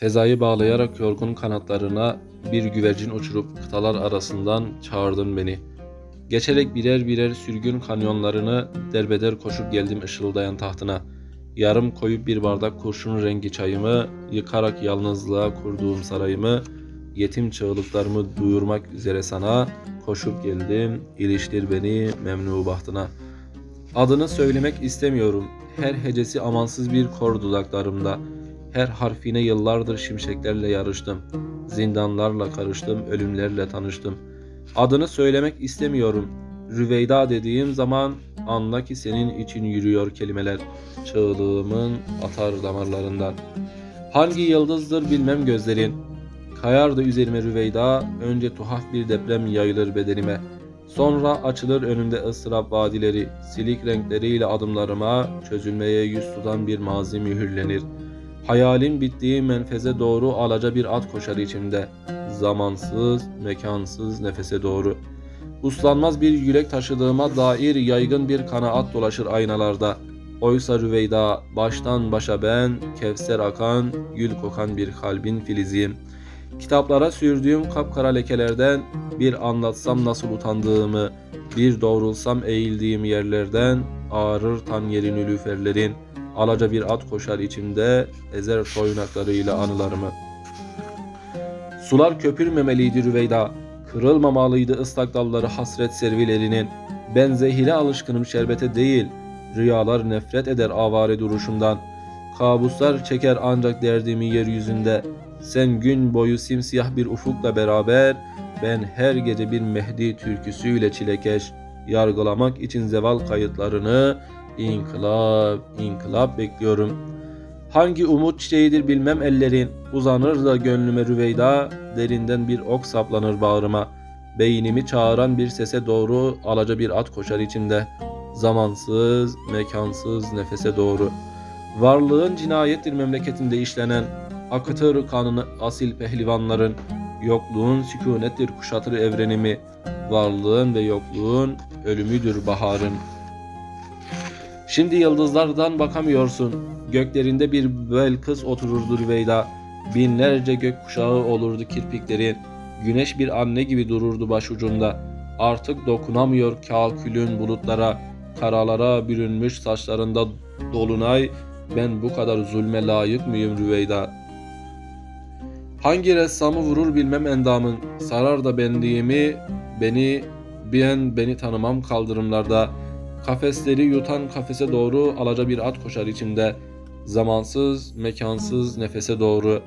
Fezayı bağlayarak yorgun kanatlarına bir güvercin uçurup kıtalar arasından çağırdın beni. Geçerek birer birer sürgün kanyonlarını derbeder koşup geldim ışıldayan tahtına. Yarım koyup bir bardak kurşun rengi çayımı, yıkarak yalnızlığa kurduğum sarayımı, yetim çığlıklarımı duyurmak üzere sana koşup geldim, iliştir beni memnu bahtına. Adını söylemek istemiyorum, her hecesi amansız bir kor dudaklarımda. Her harfine yıllardır şimşeklerle yarıştım. Zindanlarla karıştım, ölümlerle tanıştım. Adını söylemek istemiyorum. Rüveyda dediğim zaman anla ki senin için yürüyor kelimeler. Çığlığımın atar damarlarından. Hangi yıldızdır bilmem gözlerin. Kayardı üzerime Rüveyda, önce tuhaf bir deprem yayılır bedenime. Sonra açılır önümde ıstırap vadileri, silik renkleriyle adımlarıma çözülmeye yüz tutan bir mazi mühürlenir. Hayalin bittiği menfeze doğru alaca bir at koşar içimde. Zamansız, mekansız nefese doğru. Uslanmaz bir yürek taşıdığıma dair yaygın bir kanaat dolaşır aynalarda. Oysa Rüveyda, baştan başa ben, kevser akan, gül kokan bir kalbin filiziyim. Kitaplara sürdüğüm kapkara lekelerden bir anlatsam nasıl utandığımı, bir doğrulsam eğildiğim yerlerden ağrır tan yerin nülüferlerin, alaca bir at koşar içimde, ezer toynaklarıyla anılarımı. Sular köpürmemeliydi Rüveyda, kırılmamalıydı ıslak dalları hasret servilerinin. Ben zehire alışkınım şerbete değil, rüyalar nefret eder avare duruşumdan. Kabuslar çeker ancak derdimi yeryüzünde. Sen gün boyu simsiyah bir ufukla beraber, ben her gece bir Mehdi türküsüyle çilekeş, yargılamak için zeval kayıtlarını, inkılap, inkılap bekliyorum. Hangi umut çiçeğidir bilmem ellerin, uzanır da gönlüme rüveyda, derinden bir ok saplanır bağrıma. Beynimi çağıran bir sese doğru alaca bir at koşar içimde. Zamansız, mekansız nefese doğru. Varlığın cinayettir memleketinde işlenen, akıtır kanını asil pehlivanların, yokluğun sükunettir kuşatır evrenimi, varlığın ve yokluğun ölümüdür baharın. Şimdi yıldızlardan bakamıyorsun, göklerinde bir Belkıs otururdu Rüveyda, binlerce gök kuşağı olurdu kirpiklerin, güneş bir anne gibi dururdu başucunda, artık dokunamıyor kakülün bulutlara, karalara bürünmüş saçlarında dolunay, ben bu kadar zulme layık mıyım Rüveyda? Hangi ressamı vurur bilmem endamın, sarar da benliğimi, beni, ben beni tanımam kaldırımlarda, kafesleri yutan kafese doğru alaca bir at koşar içimde, zamansız, mekansız nefese doğru.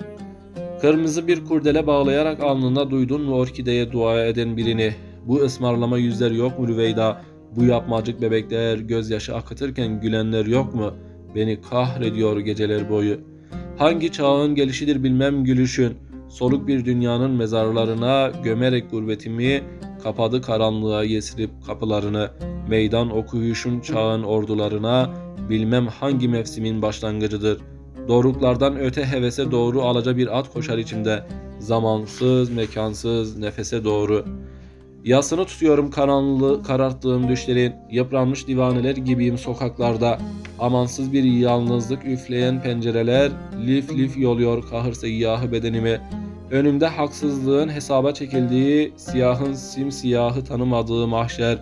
Kırmızı bir kurdele bağlayarak alnına duydun mu orkideye dua eden birini? Bu ısmarlama yüzler yok mu Rüveyda? Bu yapmacık bebekler gözyaşı akıtırken gülenler yok mu? Beni kahrediyor geceler boyu. Hangi çağın gelişidir bilmem gülüşün. Soluk bir dünyanın mezarlarına gömerek gurbetimi kapadı karanlığa yesirip kapılarını. Meydan okuyuşun çağın ordularına bilmem hangi mevsimin başlangıcıdır. Doruklardan öte hevese doğru alaca bir at koşar içimde. Zamansız, mekansız, nefese doğru. Yasını tutuyorum karanlığı kararttığım düşlerin, yıpranmış divaneler gibiyim sokaklarda. Amansız bir yalnızlık üfleyen pencereler, lif lif yoluyor kahır seyyahı bedenimi. Önümde haksızlığın hesaba çekildiği, siyahın simsiyahı tanımadığı mahşer,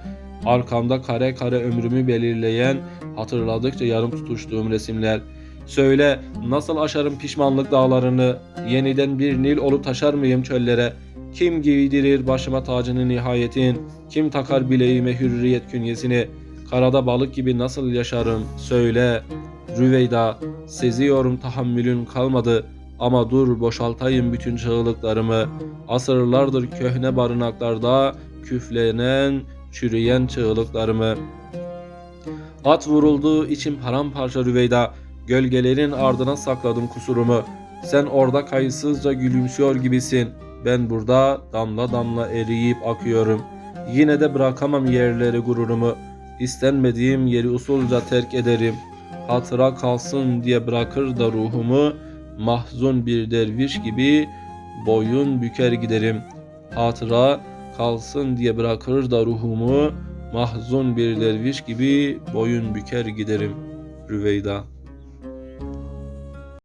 arkamda kare kare ömrümü belirleyen, hatırladıkça yarım tutuştuğum resimler. Söyle nasıl aşarım pişmanlık dağlarını, yeniden bir nil olup taşar mıyım çöllere?'' Kim giydirir başıma tacını nihayetin? Kim takar bileğime hürriyet künyesini? Karada balık gibi nasıl yaşarım? Söyle. Rüveyda, seziyorum tahammülün kalmadı. Ama dur boşaltayım bütün çığlıklarımı. Asırlardır köhne barınaklarda küflenen, çürüyen çığlıklarımı. At vuruldu içim paramparça Rüveyda. Gölgelerin ardına sakladım kusurumu. Sen orada kayıtsızca gülümsüyor gibisin. Ben burada damla damla eriyip akıyorum. Yine de bırakamam yerleri gururumu. İstenmediğim yeri usulca terk ederim. Hatıra kalsın diye bırakır da ruhumu. Mahzun bir derviş gibi boyun büker giderim. Hatıra kalsın diye bırakır da ruhumu. Mahzun bir derviş gibi boyun büker giderim. Rüveyda